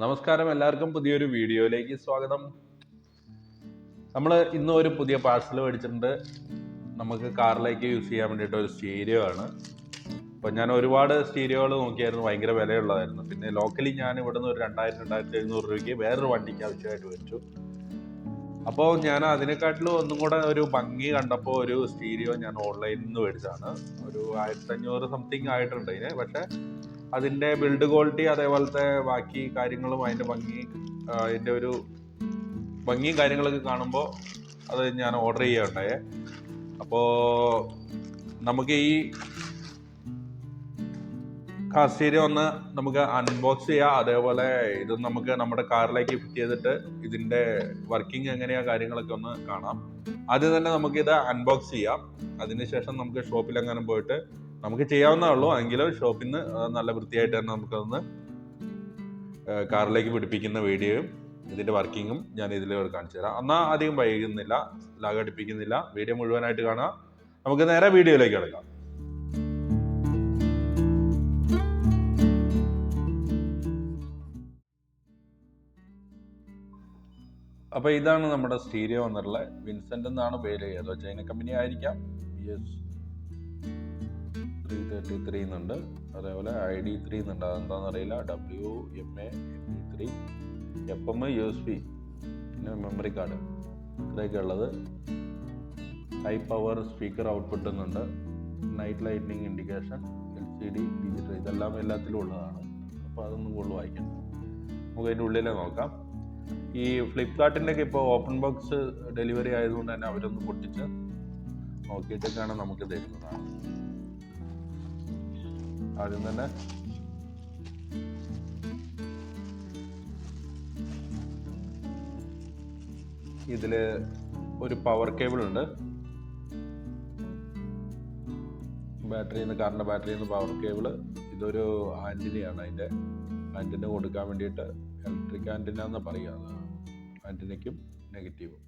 നമസ്കാരം എല്ലാവർക്കും പുതിയൊരു വീഡിയോയിലേക്ക് സ്വാഗതം. നമ്മൾ ഇന്ന് ഒരു പുതിയ പാഴ്സൽ മേടിച്ചിട്ടുണ്ട്. നമുക്ക് കാറിലേക്ക് യൂസ് ചെയ്യാൻ വേണ്ടിയിട്ട് ഒരു സ്റ്റീരിയോ ആണ്. അപ്പം ഞാൻ ഒരുപാട് സ്റ്റീരിയോകൾ നോക്കിയായിരുന്നു ഭയങ്കര വിലയുള്ളതായിരുന്നു. പിന്നെ ലോക്കലി ഞാൻ ഇവിടെ നിന്ന് ഒരു രണ്ടായിരം രണ്ടായിരത്തി എഴുന്നൂറ് രൂപയ്ക്ക് വേറൊരു വണ്ടിക്ക് ആവശ്യമായിട്ട് വെച്ചു അപ്പോൾ ഞാൻ അതിനെക്കാട്ടിലും ഒന്നും കൂടെ ഒരു ഭംഗി കണ്ടപ്പോൾ ഒരു സ്റ്റീരിയോ ഞാൻ ഓൺലൈനിൽ നിന്ന് മേടിച്ചതാണ്. ഒരു ആയിരത്തഞ്ഞൂറ് സംതിങ് ആയിട്ടുണ്ട് ഇതിന് പക്ഷേ അതിന്റെ ബിൽഡ് ക്വാളിറ്റി അതേപോലത്തെ ബാക്കി കാര്യങ്ങളും അതിന്റെ ഭംഗി അതിന്റെ ഒരു ഭംഗിയും കാര്യങ്ങളൊക്കെ കാണുമ്പോൾ അത് ഞാൻ ഓർഡർ ചെയ്യുകയുണ്ടായേ അപ്പോ നമുക്ക് ഈ കാസ്റ്റീരിയ ഒന്ന് നമുക്ക് അൺബോക്സ് ചെയ്യാം. അതേപോലെ ഇത് നമുക്ക് നമ്മുടെ കാറിലേക്ക് ഫിറ്റ് ചെയ്തിട്ട് ഇതിന്റെ വർക്കിംഗ് എങ്ങനെയാ കാര്യങ്ങളൊക്കെ ഒന്ന് കാണാം. ആദ്യം തന്നെ നമുക്കിത് അൺബോക്സ് ചെയ്യാം. അതിനുശേഷം നമുക്ക് ഷോപ്പിലെങ്ങാനും പോയിട്ട് നമുക്ക് ചെയ്യാവുന്നേ ഉള്ളൂ. എങ്കിലും ഷോപ്പിൽ നിന്ന് നല്ല വൃത്തിയായിട്ട് തന്നെ നമുക്കതൊന്ന് കാറിലേക്ക് പിടിപ്പിക്കുന്ന വീഡിയോയും ഇതിന്റെ വർക്കിങ്ങും ഞാൻ ഇതിൽ കാണിച്ചു തരാം. എന്നാൽ അധികം വൈകുന്നില്ല ലാഗ് അടിപ്പിക്കുന്നില്ല. വീഡിയോ മുഴുവനായിട്ട് കാണാം നമുക്ക് നേരെ വീഡിയോയിലേക്ക് കിടക്കാം. അപ്പോൾ ഇതാണ് നമ്മുടെ സ്റ്റീരിയോ എന്നുള്ള വിൻസെന്റ് എന്നാണ് പേര്. ഏതോ ചൈന കമ്പനി ആയിരിക്കാം. യെസ് ത്രീ തേർട്ടി ത്രീ എന്നുണ്ട്. അതേപോലെ ഐ ഡി ത്രീ എന്നുണ്ട്. അതെന്താണെന്ന് അറിയില്ല W M A M D three. F M U S P? പിന്നെ മെമ്മറി കാർഡ്. ഇത്രയൊക്കെ ഉള്ളത്. ഹൈ പവർ സ്പീക്കർ ഔട്ട്പുട്ട് എന്നുണ്ട് night lighting indication L C D digital ഇതെല്ലാം എല്ലാത്തിലും ഉള്ളതാണ്. അപ്പോൾ അതൊന്നും കൂടുതൽ വായിക്കണം. നമുക്ക് അതിന്റെ ഉള്ളിലെ നോക്കാം. ഈ ഫ്ലിപ്കാർട്ടിന്റെയൊക്കെ ഇപ്പോൾ ഓപ്പൺ ബോക്സ് ഡെലിവറി ആയതുകൊണ്ട് തന്നെ അവരൊന്ന് പൊട്ടിച്ച് നോക്കിയിട്ടൊക്കെയാണ് നമുക്ക് തരുന്നതാണ് ആദ്യം തന്നെ. ഇതിൽ ഒരു പവർ കേബിൾ ഉണ്ട്. ബാറ്ററിയിൽ നിന്ന് കാറിന്റെ ബാറ്ററിയിൽ നിന്ന് പവർ കേബിൾ ഇതൊരു ആന്റിനയാണ് അതിന്റെ. ആന്റിന കൊടുക്കാൻ വേണ്ടിയിട്ട് ഇലക്ട്രിക് ആന്റിന എന്ന് പറയുക. അത് ആന്റിനയ്ക്കും നെഗറ്റീവും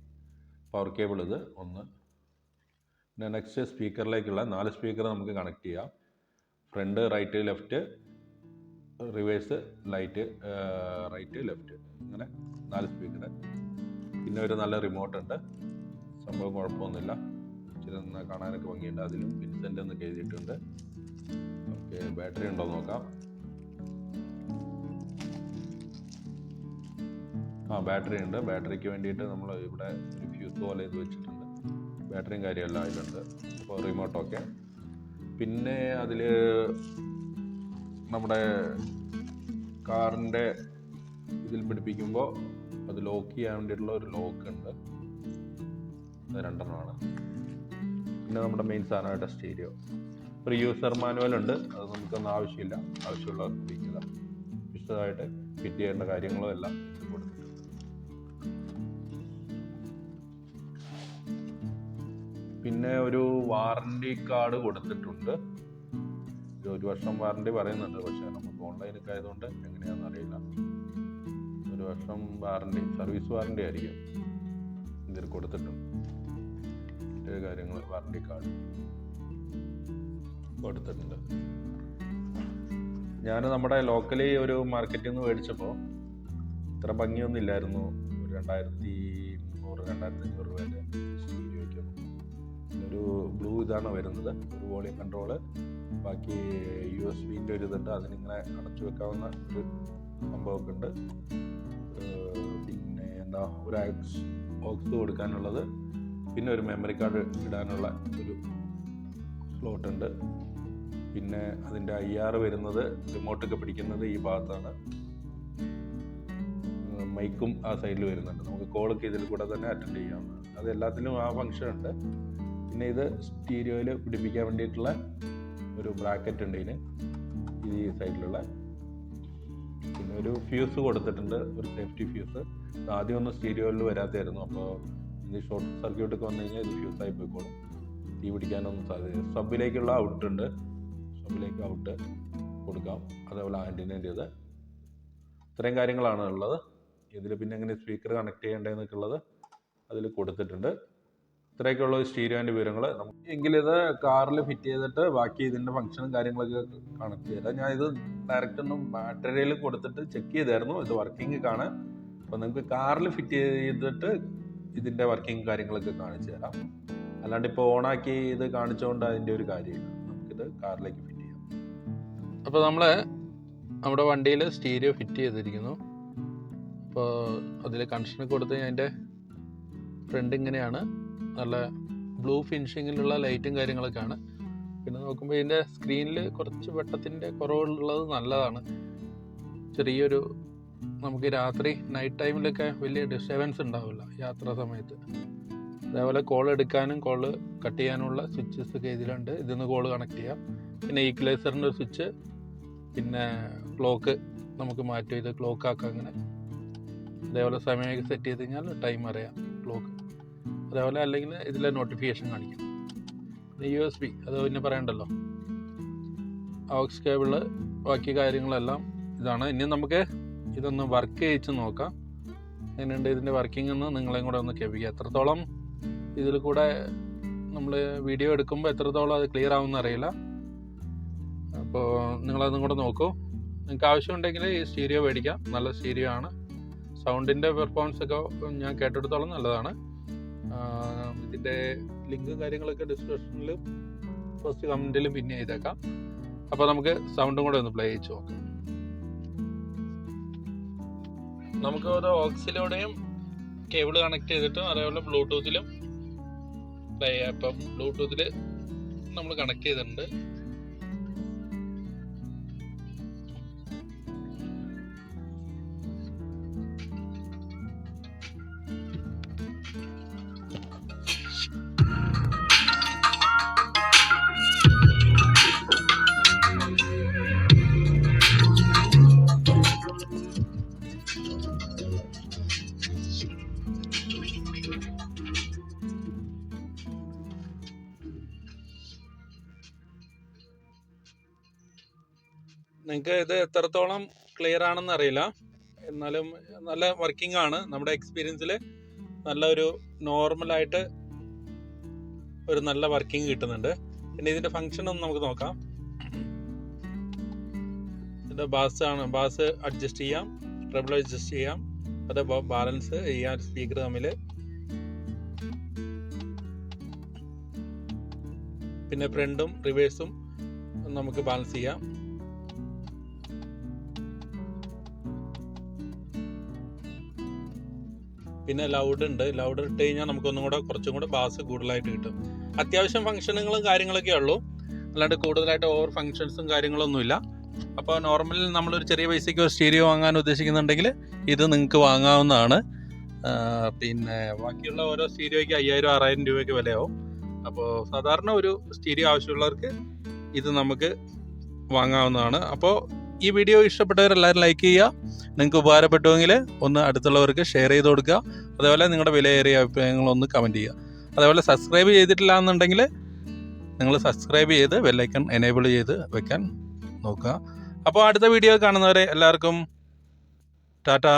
പവർ കേബിൾ ഇത് ഒന്ന്. പിന്നെ നെക്സ്റ്റ് സ്പീക്കറിലേക്കുള്ള നാല് സ്പീക്കർ നമുക്ക് കണക്ട് ചെയ്യാം. Front right left reverse light right left. അങ്ങനെ നാല് സ്പീക്കർ പിന്നെ ഒരു നല്ല റിമോട്ട് ഉണ്ട്. സംഭവം കുഴപ്പമൊന്നുമില്ല. ഇച്ചിരി കാണാനൊക്കെ ഭംഗിയുണ്ട്. അതിലും വിൻസെന്റ് എന്നൊക്കെ എഴുതിയിട്ടുണ്ട് ഓക്കെ ബാറ്ററി ഉണ്ടോ നോക്കാം. ആ ബാറ്ററി ഉണ്ട്. ബാറ്ററിക്ക് വേണ്ടിയിട്ട് നമ്മൾ ഇവിടെ ഒരു ഫ്യൂസ് പോലെ ഇത് വെച്ചിട്ടുണ്ട്. ബാറ്ററിയും കാര്യമെല്ലാം അതിലുണ്ട്. അപ്പോൾ റിമോട്ടൊക്കെ പിന്നെ അതിൽ നമ്മുടെ കാറിന്റെ ഇതിൽ പിടിപ്പിക്കുമ്പോൾ അത് ലോക്ക് ചെയ്യാൻ വേണ്ടിയിട്ടുള്ള ഒരു ലോക്ക് ഉണ്ട്. അത് രണ്ടെണ്ണമാണ്. പിന്നെ നമ്മുടെ മെയിൻ സാധനമായിട്ട് സ്റ്റീരിയോ ഒരു യൂസർ മാനുവൽ ഉണ്ട്. അത് നമുക്കൊന്നും ആവശ്യമില്ല. ആവശ്യമുള്ളവർക്ക് ഉപയോഗിക്കുക വിശദമായിട്ട് ഫിറ്റ് ചെയ്യേണ്ട കാര്യങ്ങളും എല്ലാം പിന്നെ ഒരു വാറണ്ടി കാർഡ് കൊടുത്തിട്ടുണ്ട്. ഒരു വർഷം വാറണ്ടി പറയുന്നുണ്ട്. പക്ഷെ നമുക്ക് ഓൺലൈനൊക്കെ ആയതുകൊണ്ട് എങ്ങനെയാണെന്ന് അറിയില്ല. ഒരു വർഷം വാറണ്ടി സർവീസ് വാറണ്ടി ആയിരിക്കും. ഇതിൽ കൊടുത്തിട്ടുണ്ട്. മറ്റേ കാര്യങ്ങൾ വാറണ്ടി കാർഡ് കൊടുത്തിട്ടുണ്ട്. ഞാൻ നമ്മുടെ ലോക്കലി ഒരു മാർക്കറ്റിൽ നിന്ന് മേടിച്ചപ്പോൾ ഇത്ര ഭംഗിയൊന്നും ഇല്ലായിരുന്നു. ഒരു രണ്ടായിരത്തി മുന്നൂറ് രണ്ടായിരത്തി അഞ്ഞൂറ് ഇതാണ് വരുന്നത്. ഒരു വോളിയം കൺട്രോൾ. ബാക്കി യു എസ് ബിന്റെ ഒരു ഇതുണ്ട്. അതിനിങ്ങനെ അടച്ചു വെക്കാവുന്ന ഒരു സംഭവമൊക്കെ ഉണ്ട് പിന്നെ എന്താ ഒരു ആക്സ് ബോക്സ് കൊടുക്കാനുള്ളത്. പിന്നെ ഒരു മെമ്മറി കാർഡ് ഇടാനുള്ള ഒരു സ്ലോട്ട് ഉണ്ട് പിന്നെ അതിന്റെ ഐ ആർ വരുന്നത് റിമോട്ടൊക്കെ പിടിക്കുന്നത് ഈ ഭാഗത്താണ്. മൈക്കും ആ സൈഡിൽ വരുന്നുണ്ട്. നമുക്ക് കോളൊക്കെ ഇതിൽ കൂടെ തന്നെ അറ്റൻഡ് ചെയ്യാവുന്നതാണ്. അത് എല്ലാത്തിലും ആ ഫങ്ഷൻ ഉണ്ട് പിന്നെ ഇത് സ്റ്റീരിയോയിൽ പിടിപ്പിക്കാൻ വേണ്ടിയിട്ടുള്ള ഒരു ബ്രാക്കറ്റ് ഉണ്ട് ഇതിന്. ഈ സൈഡിലുള്ള. പിന്നെ ഒരു ഫ്യൂസ് കൊടുത്തിട്ടുണ്ട് ഒരു സേഫ്റ്റി ഫ്യൂസ്. ആദ്യം ഒന്നും സ്റ്റീരിയോയിൽ വരാത്തായിരുന്നു. അപ്പോൾ ഇത് ഷോർട്ട് സർക്യൂട്ടൊക്കെ വന്നു കഴിഞ്ഞാൽ ഇത് ഫ്യൂസ് ആയി പോയിക്കോളും. തീ പിടിക്കാനൊന്നും സാധ്യത സബിലേക്കുള്ള ഔട്ട് ഉണ്ട്. സബിലേക്ക് ഔട്ട് കൊടുക്കാം. അതേപോലെ ആന്റിനേന്റെ ഇത് ഇത്രയും കാര്യങ്ങളാണ് ഉള്ളത്. ഇതിൽ പിന്നെ എങ്ങനെ സ്പീക്കർ കണക്ട് ചെയ്യേണ്ടതെന്നൊക്കെ ഉള്ളത് അതിൽ കൊടുത്തിട്ടുണ്ട്. ഇത്രയൊക്കെയുള്ള സ്റ്റീരിയോന്റെ വിവരങ്ങൾ എങ്കിലിത് കാറിൽ ഫിറ്റ് ചെയ്തിട്ട് ബാക്കി ഇതിന്റെ ഫംഗ്ഷനും കാര്യങ്ങളൊക്കെ കണക്ട് ചെയ്താൽ ഞാൻ ഇത് ഡയറക്റ്റ് ഒന്നും ബാറ്ററിയിൽ കൊടുത്തിട്ട് ചെക്ക് ചെയ്തായിരുന്നു. ഇത് വർക്കിംഗ് കാണാൻ അപ്പോൾ നിങ്ങൾക്ക് കാറിൽ ഫിറ്റ് ചെയ്തിട്ട് ഇതിന്റെ വർക്കിംഗ് കാര്യങ്ങളൊക്കെ കാണിച്ചു തരാം. അല്ലാണ്ട് ഇപ്പോൾ ഓണാക്കി ഇത് കാണിച്ചുകൊണ്ട് അതിന്റെ ഒരു കാര്യമില്ല. നമുക്കിത് കാറിലേക്ക് ഫിറ്റ് ചെയ്യാം. അപ്പോൾ നമ്മൾ നമ്മുടെ വണ്ടിയിൽ സ്റ്റീരിയോ ഫിറ്റ് ചെയ്തിരിക്കുന്നു. അപ്പോൾ അതിൽ കണക്ഷൻ കൊടുത്ത് അതിന്റെ ഫ്രണ്ട് ഇങ്ങനെയാണ്. നല്ല ബ്ലൂ ഫിനിഷിങ്ങിലുള്ള ലൈറ്റും കാര്യങ്ങളൊക്കെയാണ്. പിന്നെ നോക്കുമ്പോൾ ഇതിന്റെ സ്ക്രീനിൽ കുറച്ച് വെട്ടത്തിന്റെ കുറവുള്ളത് നല്ലതാണ്. ചെറിയൊരു നമുക്ക് രാത്രി നൈറ്റ് ടൈമിലൊക്കെ വലിയ ഡിസ്റ്റർബൻസ് ഉണ്ടാവില്ല യാത്രാ സമയത്ത്. അതേപോലെ കോൾ എടുക്കാനും കോൾ കട്ട് ചെയ്യാനുമുള്ള സ്വിച്ചസ് ഒക്കെ ഇതിലുണ്ട്. ഇതിൽ നിന്ന് കോൾ കണക്ട് ചെയ്യാം. പിന്നെ ഈക്വലൈസറിന്റെ സ്വിച്ച് പിന്നെ ക്ലോക്ക് നമുക്ക് മാറ്റി ഇത് ക്ലോക്ക് ആക്കാം അങ്ങനെ. അതേപോലെ സമയമൊക്കെ സെറ്റ് ചെയ്ത് കഴിഞ്ഞാൽ ടൈം അറിയാം ക്ലോക്ക് അതേപോലെ അല്ലെങ്കിൽ ഇതിലെ നോട്ടിഫിക്കേഷൻ കാണിക്കും. യു എസ് ബി അത് പിന്നെ പറയണ്ടല്ലോ. ഓക്സ് കേബിൾ ബാക്കി കാര്യങ്ങളെല്ലാം ഇതാണ്. ഇനി നമുക്ക് ഇതൊന്ന് വർക്ക് ചെയ്യിച്ച് നോക്കാം. എങ്ങനെയുണ്ട് ഇതിന്റെ വർക്കിംഗ് എന്ന് നിങ്ങളെയും കൂടെ ഒന്ന് കേൾപ്പിക്കുക എത്രത്തോളം ഇതിൽ കൂടെ നമ്മൾ വീഡിയോ എടുക്കുമ്പോൾ എത്രത്തോളം അത് ക്ലിയർ ആവുമെന്ന് അറിയില്ല. അപ്പോൾ നിങ്ങളതും കൂടെ നോക്കൂ. നിങ്ങൾക്ക് ആവശ്യമുണ്ടെങ്കിൽ ഈ സ്റ്റീരിയോ മേടിക്കാം. നല്ല സ്റ്റീരിയോ ആണ്. സൗണ്ടിന്റെ പെർഫോമൻസ് ഒക്കെ ഞാൻ കേട്ടെടുത്തോളം നല്ലതാണ്. ഇതിന്റെ ലിങ്കും കാര്യങ്ങളൊക്കെ ഡിസ്ക്രിപ്ഷനിലും ഫസ്റ്റ് കമന്റിലും പിന്നെ ചെയ്തേക്കാം അപ്പോൾ നമുക്ക് സൗണ്ടും കൂടെ ഒന്ന് പ്ലേ ചെയ്ത് നോക്കാം. നമുക്ക് ഒരു ഓക്സിലൂടെയും കേബിൾ കണക്ട് ചെയ്തിട്ടും അതേപോലെ ബ്ലൂടൂത്തിലും പ്ലേ ചെയ്യാം. ഇപ്പം ബ്ലൂടൂത്തിൽ നമ്മൾ കണക്ട് ചെയ്തിട്ടുണ്ട്. നിങ്ങൾക്ക് ഇത് എത്രത്തോളം ക്ലിയർ ആണെന്ന് അറിയില്ല. എന്നാലും നല്ല വർക്കിംഗ് ആണ്. നമ്മുടെ എക്സ്പീരിയൻസിൽ നല്ലൊരു നോർമലായിട്ട് ഒരു നല്ല വർക്കിംഗ് കിട്ടുന്നുണ്ട്. പിന്നെ ഇതിന്റെ ഫങ്ഷൻ ഒന്ന് നമുക്ക് നോക്കാം. ഇതിന്റെ ബാസ് ആണ്. ബാസ് അഡ്ജസ്റ്റ് ചെയ്യാം. ട്രബിൾ അഡ്ജസ്റ്റ് ചെയ്യാം. അത് ബാലൻസ് ചെയ്യാൻ സ്പീക്കർ തമ്മിൽ. പിന്നെ ഫ്രണ്ടും റിവേഴ്സും നമുക്ക് ബാലൻസ് ചെയ്യാം. പിന്നെ ലൗഡ് ഉണ്ട്. ലൗഡ് ഇട്ട് കഴിഞ്ഞാൽ നമുക്കൊന്നും കൂടെ കുറച്ചും കൂടെ ബാസ് കൂടുതലായിട്ട് കിട്ടും. അത്യാവശ്യം ഫംഗ്ഷനുകളും കാര്യങ്ങളൊക്കെ ഉള്ളൂ. അല്ലാണ്ട് കൂടുതലായിട്ട് ഓവർ ഫംഗ്ഷൻസും കാര്യങ്ങളൊന്നുമില്ല. അപ്പോൾ നോർമൽ നമ്മളൊരു ചെറിയ പൈസയ്ക്ക് ഒരു സ്റ്റീരിയോ വാങ്ങാൻ ഉദ്ദേശിക്കുന്നുണ്ടെങ്കിൽ ഇത് നിങ്ങൾക്ക് വാങ്ങാവുന്നതാണ്. പിന്നെ ബാക്കിയുള്ള ഓരോ സ്റ്റീരിയോയ്ക്ക് അയ്യായിരം ആറായിരം രൂപയ്ക്ക് വിലയാവും. അപ്പോൾ സാധാരണ ഒരു സ്റ്റീരിയോ ആവശ്യമുള്ളവർക്ക് ഇത് നമുക്ക് വാങ്ങാവുന്നതാണ്. അപ്പോൾ ഈ വീഡിയോ ഇഷ്ടപ്പെട്ടവരെല്ലാവരും ലൈക്ക് ചെയ്യുക. നിങ്ങൾക്ക് ഉപകാരപ്പെട്ടുവെങ്കിൽ ഒന്ന് അടുത്തുള്ളവർക്ക് ഷെയർ ചെയ്ത് കൊടുക്കുക. അതേപോലെ നിങ്ങളുടെ വിലയേറിയ അഭിപ്രായങ്ങളൊന്ന് കമന്റ് ചെയ്യുക. അതേപോലെ സബ്സ്ക്രൈബ് ചെയ്തിട്ടില്ല എന്നുണ്ടെങ്കിൽ നിങ്ങൾ സബ്സ്ക്രൈബ് ചെയ്ത് ബെല്ലൈക്കൺ എനേബിൾ ചെയ്ത് വെക്കാൻ നോക്കുക. അപ്പോൾ അടുത്ത വീഡിയോ കാണുന്നവരെ എല്ലാവർക്കും ടാറ്റാ.